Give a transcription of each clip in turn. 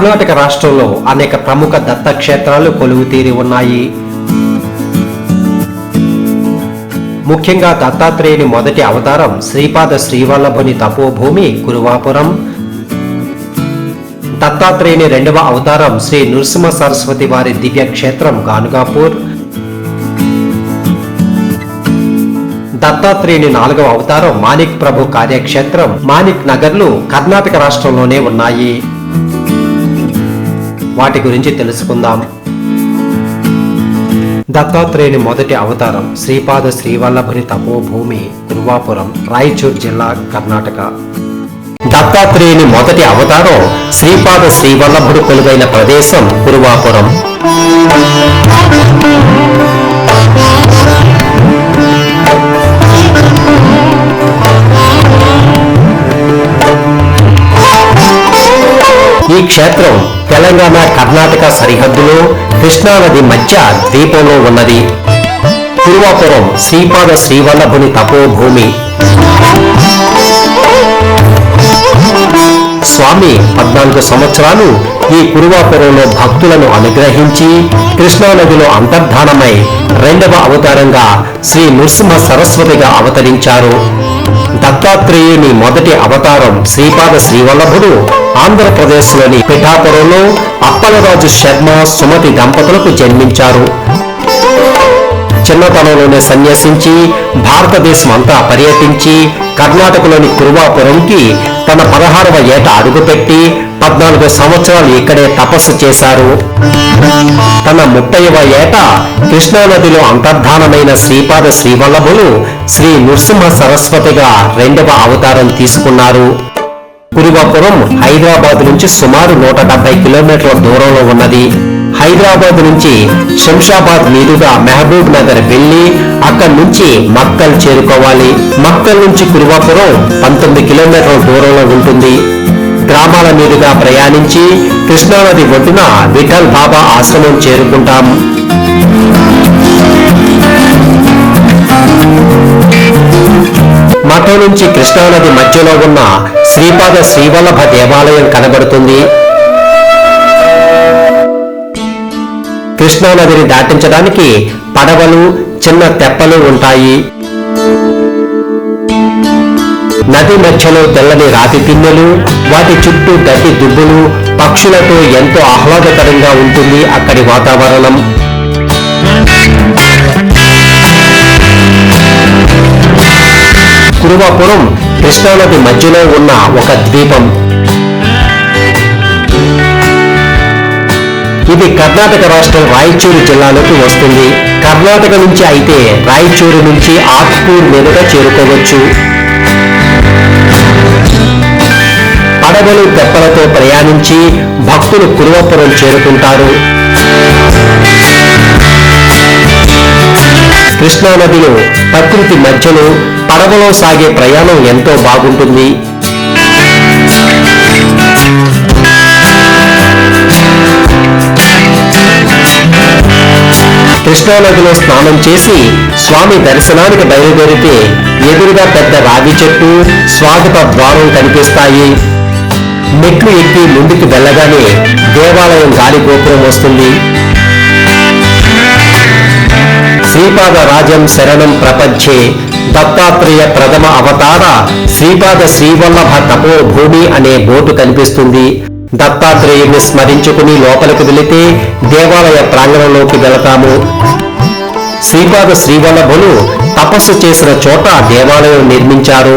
కర్ణాటక రాష్ట్రంలో అనేక ప్రముఖ దత్తక్షేత్రాలు కొలువు తీరి ఉన్నాయి. ముఖ్యంగా దత్తాత్రేయుని మొదటి అవతారం శ్రీపాద శ్రీవల్లభుని తపోభూమి కురువాపురం దత్తాత్రేయుని రెండవ అవతారం శ్రీ నృసింహ సరస్వతి వారి దివ్య క్షేత్రం గానుగాపూర్. దత్తాత్రేయుని నాలుగవ అవతారం మాణిక్ ప్రభు కార్యక్షేత్రం మాణిక్ నగర్లు కర్ణాటక రాష్ట్రంలోనే ఉన్నాయి. వాటి గురించి తెలుసుకుందాం. దత్తాత్రేయుని మొదటి అవతారం శ్రీపాద శ్రీవల్లభుని తపోభూమి గురువాపురం రాయచూర్ జిల్లా కర్ణాటక. దత్తాత్రేయుని మొదటి అవతారం శ్రీపాద శ్రీవల్లభుడు కొలువైన ప్రదేశం గురువాపురం. ఈ క్షేత్రం తెలంగాణ కర్ణాటక సరిహద్దులో కృష్ణానది మధ్య ద్వీపంలో ఉన్నది. తిరువాపురం శ్రీపాద శ్రీవల్లభుని తపోభూమి. స్వామి పద్నాలుగు సంవత్సరాలు ఈ కురువాపురంలో భక్తులను అనుగ్రహించి కృష్ణానదిలో అంతర్ధానమై రెండవ అవతారంగా శ్రీ నృసింహ సరస్వతిగా అవతరించారు. దత్తాత్రేయుని మొదటి అవతారం శ్రీపాద శ్రీవల్లభుడు ఆంధ్రప్రదేశ్లోని పిఠాపురంలో అప్పలరాజు శర్మ సుమతి దంపతులకు జన్మించారు. చిన్నతనంలోనే సన్యాసించి భారతదేశం అంతా పర్యటించి కర్ణాటకలోని కురువాపురంకి తన పదహారవ ఏట అడుగుపెట్టి పద్నాలుగు సంవత్సరాలు ఇక్కడే తపస్సు చేశారు. తన ముప్పైవ ఏట కృష్ణానదిలో అంతర్ధానమైన శ్రీపాద శ్రీవల్లభులు శ్రీ నృసింహ సరస్వతిగా రెండవ అవతారం తీసుకున్నారు. కురువాపురం హైదరాబాద్ నుంచి సుమారు నూట డెబ్బై కిలోమీటర్ల దూరంలో ఉన్నది. హైదరాబాద్ నుంచి శంషాబాద్ మీదుగా మహబూబ్ నగర్ వెళ్ళి అక్కడి నుంచి మక్కల్ చేరుకోవాలి. మక్కల్ నుంచి కురువాపురం పంతొమ్మిది కిలోమీటర్ల దూరంలో ఉంటుంది. గ్రామాల మీదుగా ప్రయాణించి కృష్ణానది ఒడ్డున విఠల్ బాబా ఆశ్రమం చేరుకుంటాం. మఠం నుంచి కృష్ణానది మధ్యలో ఉన్న శ్రీపాద శ్రీవల్లభ దేవాలయం కనబడుతుంది. కృష్ణానదిని దాటించడానికి పడవలు చిన్న తెప్పలు ఉంటాయి. నది మధ్యలో తెల్లని రాతి పిన్నెలు వాటి చుట్టూ గడ్డి దుబ్బులు పక్షులతో ఎంతో ఆహ్లాదకరంగా ఉంటుంది అక్కడి వాతావరణం. కురువాపురం కృష్ణానది మధ్యలో ఉన్న ఒక ద్వీపం. ఇది కర్ణాటక రాష్ట్రం రాయచూరు జిల్లాలోకి వస్తుంది. కర్ణాటక నుంచి అయితే రాయచూరు నుంచి ఆత్పూర్ మీదుగా చేరుకోవచ్చు. పడవలు తెప్పలతో ప్రయాణించి భక్తులు కురువపురం చేరుకుంటారు. కృష్ణానదిలో ప్రకృతి మధ్యలో పడవలో సాగే ప్రయాణం ఎంతో బాగుంటుంది. కృష్ణానదిలో స్నానం చేసి స్వామి దర్శనానికి బయలుదేరితే ఎదురుగా పెద్ద రావి చెట్టు స్వాగత ద్వారం కనిపిస్తాయి. మెట్లు ఎక్కి ముందుకు వెళ్ళగానే దేవాలయం గాలి గోపురం వస్తుంది. శ్రీపాద రాజం శరణం ప్రపంచే దత్తాత్రేయ ప్రథమ అవతార శ్రీపాద శ్రీవల్లభ తపో భూమి అనే బోటు కనిపిస్తుంది. దత్తాత్రేయుని స్మరించుకుని లోపలికి వెళితే దేవాలయ ప్రాంగణంలోకి వెళతాము. శ్రీపాద శ్రీవల్లభులు తపస్సు చేసిన చోట దేవాలయం నిర్మించారు.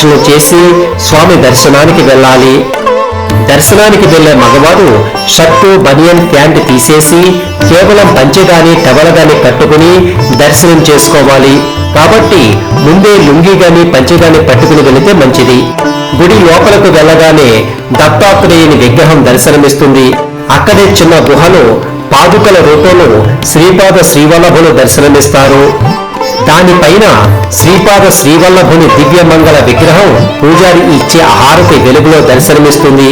చుట్టూ చేసి స్వామి దర్శనానికి వెళ్ళాలి. దర్శనానికి వెళ్ళే మగవాడు షర్టు బనియన్ ప్యాంట్ తీసేసి కేవలం పంచెగాని టవల్ కట్టుకుని దర్శనం చేసుకోవాలి. కాబట్టి ముందే లుంగి గాని పంచె పట్టుకుని వెళితే మంచిది. గుడి లోపలకు వెళ్ళగానే దత్తాత్రేయుని విగ్రహం దర్శనమిస్తుంది. అక్కడే చిన్న గుహలో పాదుకల రూపంలో శ్రీపాద శ్రీవల్లభులు దర్శనమిస్తారు. దానిపైన శ్రీపాద శ్రీవల్లభుని దివ్యమంగళ విగ్రహం పూజారి ఇచ్చే హారతి వెలుగులో దర్శనమిస్తుంది.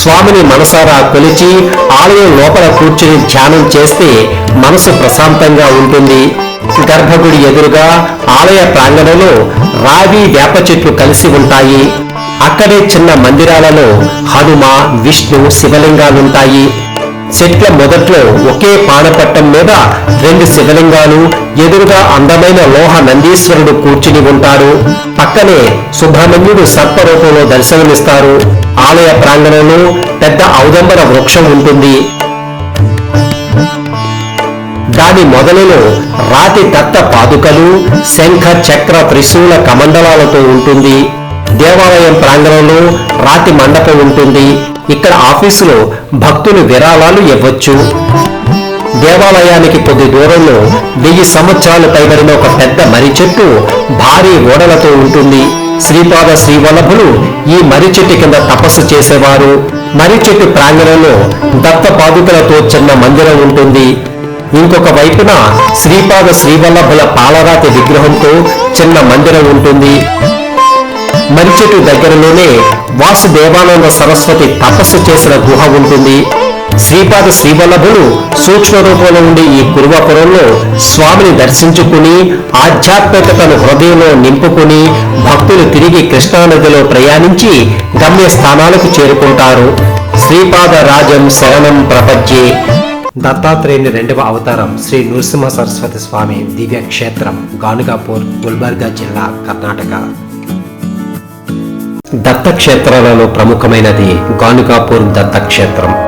స్వామిని మనసారా కొలిచి ఆలయం లోపల కూర్చుని ధ్యానం చేస్తే మనసు ప్రశాంతంగా ఉంటుంది. గర్భగుడి ఎదురుగా ఆలయ ప్రాంగణంలో రావి వేప చెట్లు కలిసి ఉంటాయి. అక్కడే చిన్న మందిరాలలో హనుమ విష్ణు శివలింగాలుంటాయి. చెట్ల మొదట్లో ఒకే పానపట్టం మీద రెండు శివలింగాలు ఎదురుగా అందమైన లోహ నందీశ్వరుడు కూర్చుని ఉంటాడు. పక్కనే సుబ్రహ్మణ్యుడు సర్పరూపంలో దర్శనమిస్తారు. ఆలయ ప్రాంగణంలో పెద్ద ఔదంబర వృక్షం ఉంటుంది. దాని మొదలులో రాతి దత్త పాదుకలు శంఖ చక్ర త్రిశూల కమండలాలతో ఉంటుంది. దేవాలయం ప్రాంగణంలో రాతి మండపం ఉంటుంది. ఇక్కడ ఆఫీసులో భక్తులు విరాళాలు ఇవ్వచ్చు. దేవాలయానికి కొద్ది దూరంలో వెయ్యి సంవత్సరాలు పైబడిన ఒక పెద్ద మర్రి చెట్టు భారీ ఓడలతో ఉంటుంది. శ్రీపాద శ్రీవల్లభులు ఈ మర్రి చెట్టు కింద తపస్సు చేసేవారు. మర్రి చెట్టు ప్రాంగణంలో దత్త పాదుకలతో చిన్న మందిరం ఉంటుంది. ఇంకొక వైపున శ్రీపాద శ్రీవల్లభుల పాలరాతి విగ్రహంతో చిన్న మందిరం ఉంటుంది. మర్రి చెట్టు దగ్గరలోనే వాసుదేవానంద సరస్వతి తపస్సు చేసిన గుహ ఉంటుంది. శ్రీపాద శ్రీవల్లభులు సూక్ష్మ రూపంలో ఉండే ఈ కురువపురంలో స్వామిని దర్శించుకుని ఆధ్యాత్మికతను హృదయంలో నింపుకుని భక్తులు తిరిగి కృష్ణానదిలో ప్రయాణించి గమ్య స్థానాలకు చేరుకుంటారు. శ్రీపాద రాజం శరణం ప్రపంచే దత్తాత్రేయుని రెండవ అవతారం శ్రీ నృసింహ సరస్వతి స్వామి దివ్య క్షేత్రం గానుగాపూర్ గుల్బర్గా జిల్లా కర్ణాటక. దత్తక్షేత్రాలలో ప్రముఖమైనది గానుగాపూర్ దత్తక్షేత్రం.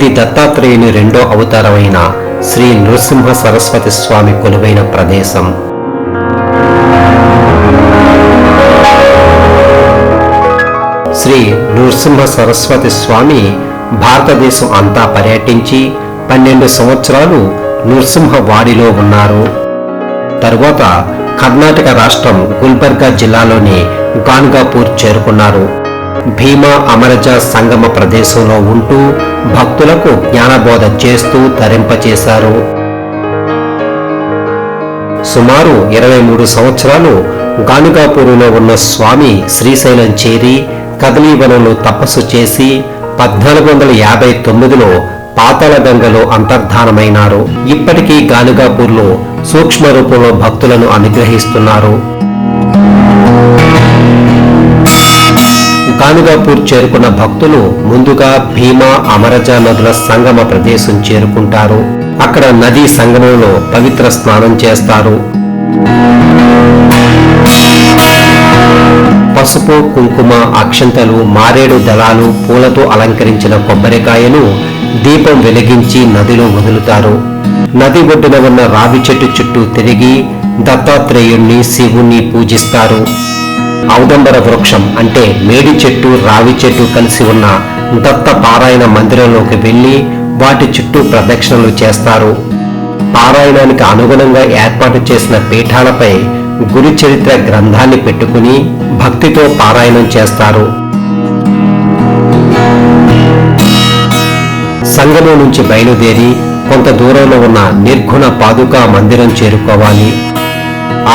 ఇది దత్తాత్రేయుని రెండో అవతారమైన శ్రీ నృసింహ సరస్వతి స్వామి కొలువైన ప్రదేశం. శ్రీ నృసింహ సరస్వతి స్వామి భారతదేశం అంతా పర్యటించి పన్నెండు సంవత్సరాలు నృసింహ వాడిలో ఉన్నారు. తరువాత కర్ణాటక రాష్ట్రం గుల్బర్గా జిల్లాలోని గాన్గాపూర్ చేరుకున్నారు. భీమా అమరజ సంగమ ప్రదేశంలో ఉంటూ భక్తులకు జ్ఞానబోధ చేస్తూ తరింపచేశారు. సుమారు ఇరవై మూడు సంవత్సరాలు గానుగాపూరులో ఉన్న స్వామి శ్రీశైలం చేరి కదలీవనంలో తపస్సు చేసి పద్నాలుగు వందల యాభై తొమ్మిదిలో పాతాళ గంగలో అంతర్ధానమైనారు. ఇప్పటికీ గానుగాపూర్లో సూక్ష్మ రూపంలో భక్తులను అనుగ్రహిస్తున్నారు. కానుగాపూర్ చేరుకున్న భక్తులు ముందుగా భీమా అమరజ నదుల సంగమ ప్రదేశం చేరుకుంటారు. అక్కడ నదీ సంగమంలో పవిత్ర స్నానం చేస్తారు. పసుపు కుంకుమ అక్షంతలు మారేడు దళాలు పూలతో అలంకరించిన కొబ్బరికాయను దీపం వెలిగించి నదిలో వదులుతారు. నది ఒడ్డున ఉన్న రావి చెట్టు చుట్టూ తిరిగి దత్తాత్రేయుణ్ణి శివుణ్ణి పూజిస్తారు. ఔదంబర వృక్షం అంటే మేడి చెట్టు రావి చెట్టు కలిసి ఉన్న దత్త పారాయణ మందిరంలోకి వెళ్ళి వాటి చుట్టూ ప్రదక్షిణలు చేస్తారు. పారాయణానికి అనుగుణంగా ఏర్పాటు చేసిన పీఠాలపై గురు చరిత్ర గ్రంథాన్ని పెట్టుకుని భక్తితో పారాయణం చేస్తారు. సంగమం నుంచి బయలుదేరి కొంత దూరంలో ఉన్న నిర్గుణ పాదుకా మందిరం చేరుకోవాలి.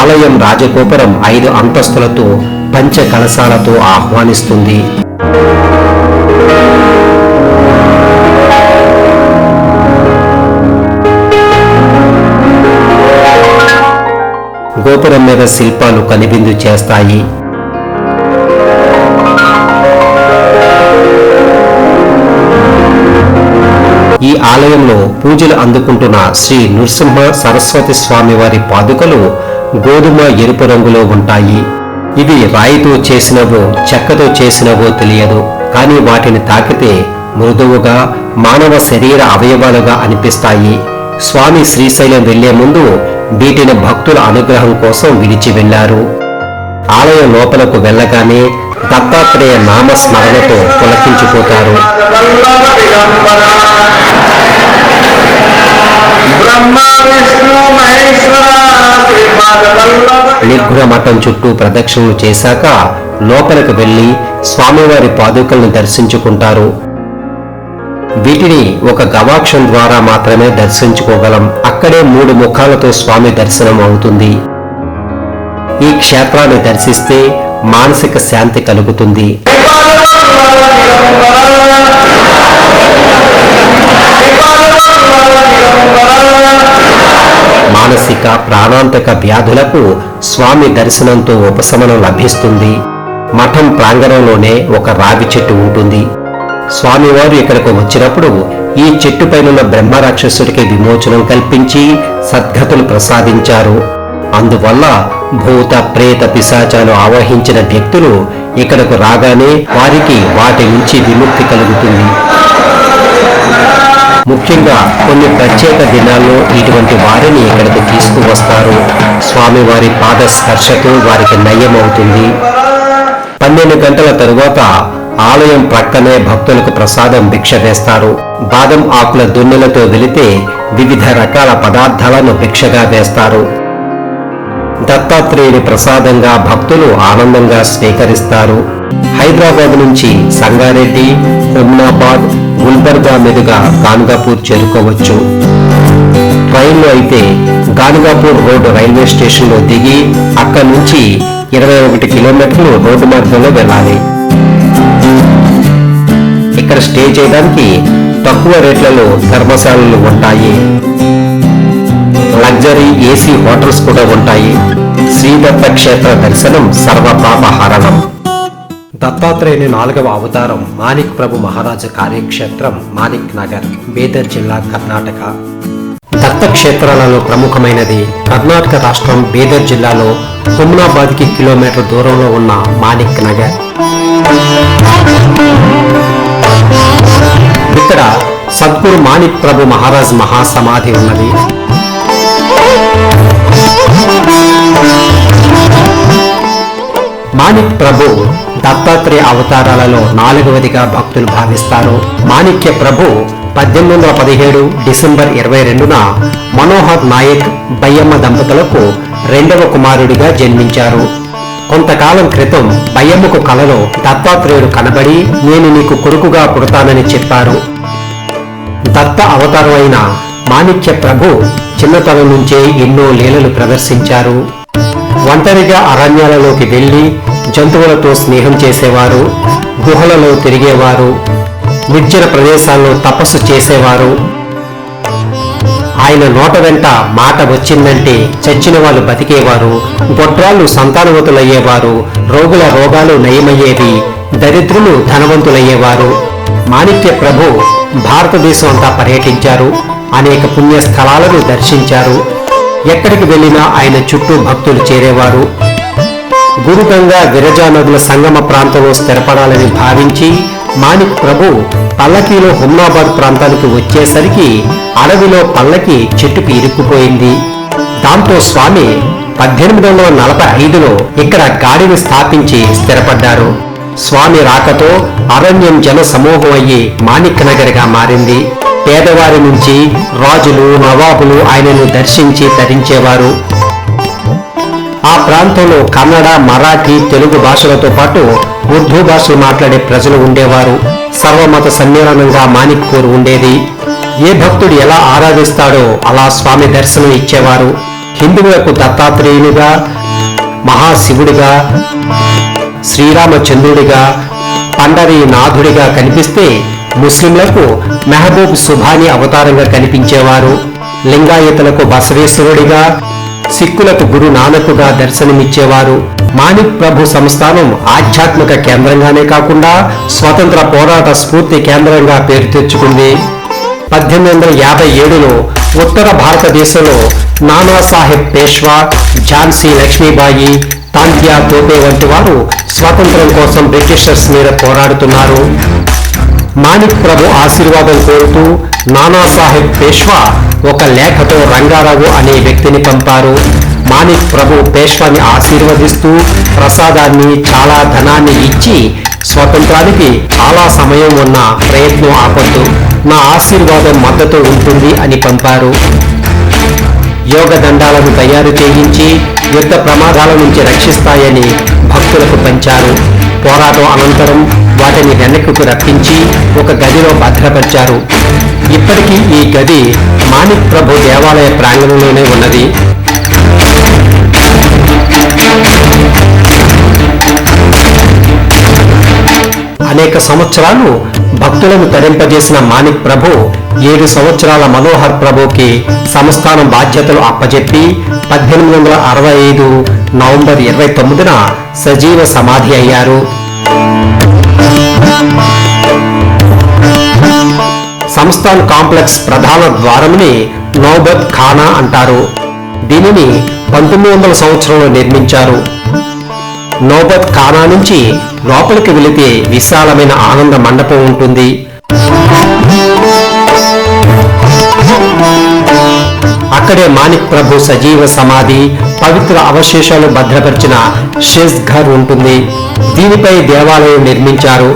ఆలయం రాజగోపురం ఐదు అంతస్తులతో పంచ కలశాలతో ఆహ్వానిస్తుంది. గోపురం మీద శిల్పాలు కనిపిందు చేస్తాయి. ఈ ఆలయంలో పూజలు అందుకుంటున్న శ్రీ నృసింహ సరస్వతి స్వామి వారి పాదుకలు గోధుమ ఎరుపు రంగులో ఉంటాయి. ఇవి రాయితో చేసినవో చెక్కతో చేసినవో తెలియదు. కానీ వాటిని తాకితే మృదువుగా మానవ శరీర అవయవాలుగా అనిపిస్తాయి. స్వామి శ్రీశైలం వెళ్ళే ముందు వీటిని భక్తుల అనుగ్రహం కోసం విడిచి వెళ్ళారు ఆలయం లోపలకు వెళ్ళగానే దత్తాత్రేయ నామస్మరణతో పులకించిపోతారు. బ్రహ్మ మఠం చుట్టూ ప్రదక్షిణలు చేశాక లోపలికి వెళ్ళి స్వామివారి పాదుకలను దర్శించుకుంటారు. వీటిని ఒక గవాక్షం ద్వారా మాత్రమే దర్శించుకోగలం. అక్కడే మూడు ముఖాలతో స్వామి దర్శనం అవుతుంది. ఈ క్షేత్రాన్ని దర్శిస్తే మానసిక శాంతి కలుగుతుంది. ప్రాణాంతక వ్యాధులకు స్వామి దర్శనంతో ఉపశమనం లభిస్తుంది. మఠం ప్రాంగణంలోనే ఒక రావి చెట్టు ఉంటుంది. స్వామివారు ఇక్కడకు వచ్చినప్పుడు ఈ చెట్టుపైనున్న బ్రహ్మరాక్షసుడికి విమోచనం కల్పించి సద్గతులు ప్రసాదించారు. అందువల్ల భూత ప్రేత పిశాచాలు ఆవహించిన వ్యక్తులు ఇక్కడకు రాగానే వారికి వాటి నుంచి విముక్తి కలుగుతుంది. ముఖ్యంగా కొన్ని ప్రత్యేక దినాల్లో ఇటువంటి వారిని ఇక్కడికి తీసుకువస్తారు. స్వామివారి పాద స్పర్శతో వారికి నయమవుతుంది. పన్నెండు గంటల తరువాత ఆలయం ప్రక్కనే భక్తులకు ప్రసాదం భిక్ష వేస్తారు. బాదం ఆకుల దున్నులతో వెళితే వివిధ రకాల పదార్థాలను భిక్షగా వేస్తారు. దత్తాత్రేయుని ప్రసాదంగా భక్తులు ఆనందంగా స్వీకరిస్తారు. హైదరాబాద్ నుంచి సంగారెడ్డి హుమ్నాబాద్ గుల్బర్గా మీదుగా గాన్గాపూర్ చేరుకోవచ్చు. ట్రైన్లో అయితే గానుగాపూర్ రోడ్డు రైల్వే స్టేషన్లో దిగి అక్కడి నుంచి ఇరవై ఒకటి కిలోమీటర్లు రోడ్డు మార్గంలో వెళ్ళాలి. ఇక్కడ స్టే చేయడానికి తక్కువ రేట్లలో ధర్మశాలలు ఉంటాయి. లగ్జరీ ఏసీ హోటల్స్ కూడా ఉంటాయి. శ్రీదత్త క్షేత్ర దర్శనం సర్వపాపహరణం. దత్తాత్రేయుని నాలుగవ అవతారం మాణిక్ ప్రభు మహారాజ కార్యక్షేత్రం మాణిక్ నగర్ బీదర్ జిల్లా కర్ణాటక. దత్త క్షేత్రాలలో ప్రముఖమైనది కర్ణాటక రాష్ట్రం బీదర్ జిల్లాలో హుమ్నాబాద్కి కిలోమీటర్ దూరంలో ఉన్న మాణిక్ నగర్. ఇక్కడ సద్గురు మాణిక్ ప్రభు మహారాజ్ మహాసమాధి ఉన్నది. మాణిక్ ప్రభు దత్తాత్రేయ అవతారాలలో నాలుగవదిగా భక్తులు భావిస్తారు. మాణిక్య ప్రభు పద్దెనిమిది వందల పదిహేడు డిసెంబర్ ఇరవై రెండున మనోహర్ నాయక్ బయ్యమ్మ దంపతులకు రెండవ కుమారుడిగా జన్మించారు. కొంతకాలం క్రితం బయ్యమ్మకు కలలో దత్తాత్రేయుడు కనబడి నేను నీకు కొడుకుగా పుడతానని చెప్పారు. దత్త అవతారమైన మాణిక్య ప్రభు చిన్నతనం నుంచే ఎన్నో లీలలు ప్రదర్శించారు. ఒంటరిగా అరణ్యాలలోకి వెళ్ళి జంతువులతో స్నేహం చేసేవారు గుహలలో తిరిగేవారు నిర్జన ప్రదేశాల్లో తపస్సు చేసేవారు. ఆయన నోట వెంట మాట వచ్చిందంటే చచ్చిన వాళ్ళు బతికేవారు గొడ్రాళ్ళు సంతానవతులయ్యేవారు రోగుల రోగాలు నయమయ్యేవి దరిద్రులు ధనవంతులయ్యేవారు. మాణిక్య ప్రభు భారతదేశం అంతా పర్యటించారు అనేక పుణ్య స్థలాలను దర్శించారు. ఎక్కడికి వెళ్ళినా ఆయన చుట్టూ భక్తులు చేరేవారు. గురుగంగా విరజా నదుల సంగమ ప్రాంతంలో స్థిరపడాలని భావించి మాణిక్ ప్రభు పల్లకీలో హుమ్నాబాద్ ప్రాంతానికి వచ్చేసరికి అడవిలో పల్లకి చెట్టుకు ఇరుక్కుపోయింది. దాంతో స్వామి పద్దెనిమిది వందల నలభై ఐదులో ఇక్కడ గాడిని స్థాపించి స్థిరపడ్డారు. స్వామి రాకతో అరణ్యం జన సమూహం అయ్యి మాణిక్ నగర్గా మారింది. పేదవారి నుంచి రాజులు నవాబులు ఆయనను దర్శించి తరించేవారు. ఆ ప్రాంతంలో కన్నడ మరాఠీ తెలుగు భాషలతో పాటు ఉర్దూ భాషలు మాట్లాడే ప్రజలు ఉండేవారు. సర్వమత సమ్మేళనంగా మాణిక్పూర్ ఉండేది. ఏ భక్తుడు ఎలా ఆరాధిస్తాడో అలా స్వామి దర్శనం ఇచ్చేవారు. హిందువులకు దత్తాత్రేయునిగా మహాశివుడిగా శ్రీరామచంద్రుడిగా పండరి నాథుడిగా కనిపిస్తే ముస్లింలకు మెహబూబ్ సుభాని అవతారంగా కనిపించేవారు. లింగాయతులకు బసవేశ్వరుడిగా సిక్కులకు గురు నానకుగా దర్శనమిచ్చేవారు. మాణిక్ ప్రభు సంస్థానం ఆధ్యాత్మిక కేంద్రంగానే కాకుండా స్వతంత్ర పోరాట స్ఫూర్తి కేంద్రంగా పేరు తెచ్చుకుంది. పద్దెనిమిది వందల యాభై ఏడులో ఉత్తర భారతదేశంలో నానా సాహెబ్ పేష్వా ఝాన్సీ లక్ష్మీబాయి తాంత్యా తోపే వంటి వారు స్వాతంత్రం కోసం బ్రిటిషర్స్ మీద పోరాడుతున్నారు. మాణిక్ ప్రభు ఆశీర్వాదం కోరుతూ నానాసాహెబ్ పేష్వా ఒక లేఖతో రంగారావు అనే వ్యక్తిని పంపారు. మాణిక్ ప్రభు పేష్వాని ఆశీర్వదిస్తూ ప్రసాదాన్ని చాలా ధనాన్ని ఇచ్చి స్వతంత్రానికి చాలా సమయం ఉన్న ప్రయత్నం ఆపొద్దు. నా ఆశీర్వాదం మద్దతు ఉంటుంది అని పంపారు. యోగ దండాలను తయారు చేయించి యుద్ధ ప్రమాదాల నుంచి రక్షిస్తాయని భక్తులకు పంచారు. పోరాటం అనంతరం వాటిని వెనక్కు రప్పించి ఒక గదిలో భద్రపరిచారు. ఇప్పటికీ ఈ గది మాణిక్ ప్రభు దేవాలయ ప్రాంగణంలోనే ఉన్నది. అనేక సంవత్సరాలు భక్తులను తరింపజేసిన మాణిక్ ప్రభు ఏడు సంవత్సరాల మనోహర్ ప్రభుకి సంస్థానం బాధ్యతలు అప్పజెప్పి పద్దెనిమిది వందల అరవై ఐదు నవంబర్ ఇరవై తొమ్మిదిన సజీవ సమాధి అయ్యారు. సంస్థాన్ కాంప్లెక్స్ ప్రధాన ద్వారముని నోబత్ ఖానా అంటారు. దీనిని పంతొమ్మిది వందల సంవత్సరంలో నిర్మించారు. నోబత్ ఖానా నుంచి లోపలికి వెళితే విశాలమైన ఆనంద మండపం ఉంటుంది. అక్కడే మాణిక్ ప్రభు సజీవ సమాధి పవిత్ర అవశేషాలు భద్రపరిచిన షెజ్ ఘర్ ఉంటుంది. దీనిపై దేవాలయం నిర్మించారు.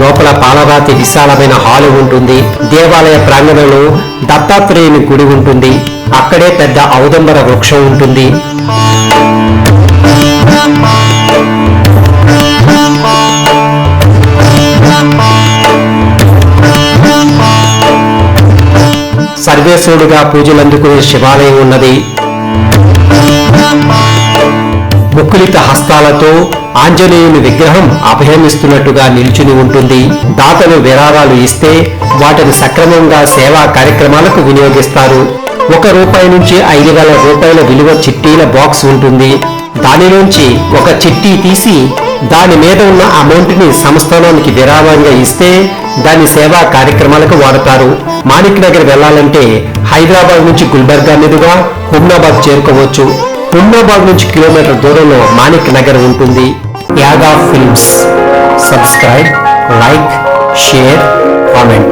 లోపల పాలరాతి విశాలమైన హాలు ఉంటుంది. దేవాలయ ప్రాంగణంలో దత్తాత్రేయుని గుడి ఉంటుంది. అక్కడే పెద్ద ఔదంబర వృక్షం ఉంటుంది. సర్వేశ్వరుడుగా పూజలందుకునే శివాలయం ఉన్నది. ముక్కులిత హస్తాలతో ఆంజనేయుని విగ్రహం అభయమిస్తున్నట్టుగా నిల్చుని ఉంటుంది. దాతలు విరాళాలు ఇస్తే వాటిని సక్రమంగా సేవా కార్యక్రమాలకు వినియోగిస్తారు. ఒక రూపాయి నుంచి ఐదు వేల రూపాయల విలువ చిట్టీల బాక్స్ ఉంటుంది. దానిలోంచి ఒక చిట్టి తీసి దాని మీద ఉన్న అమౌంట్ని సంస్థానానికి విరాళంగా ఇస్తే దాని సేవా కార్యక్రమాలకు వాడతారు. మాణిక్ నగర్ వెళ్ళాలంటే హైదరాబాద్ నుంచి గుల్బర్గా మీదుగా హుమ్నాబాద్ చేరుకోవచ్చు. హుమ్నాబాద్ నుంచి కిలోమీటర్ దూరంలో మాణిక్ నగర్ ఉంటుంది. Yaga films. Subscribe like share comment.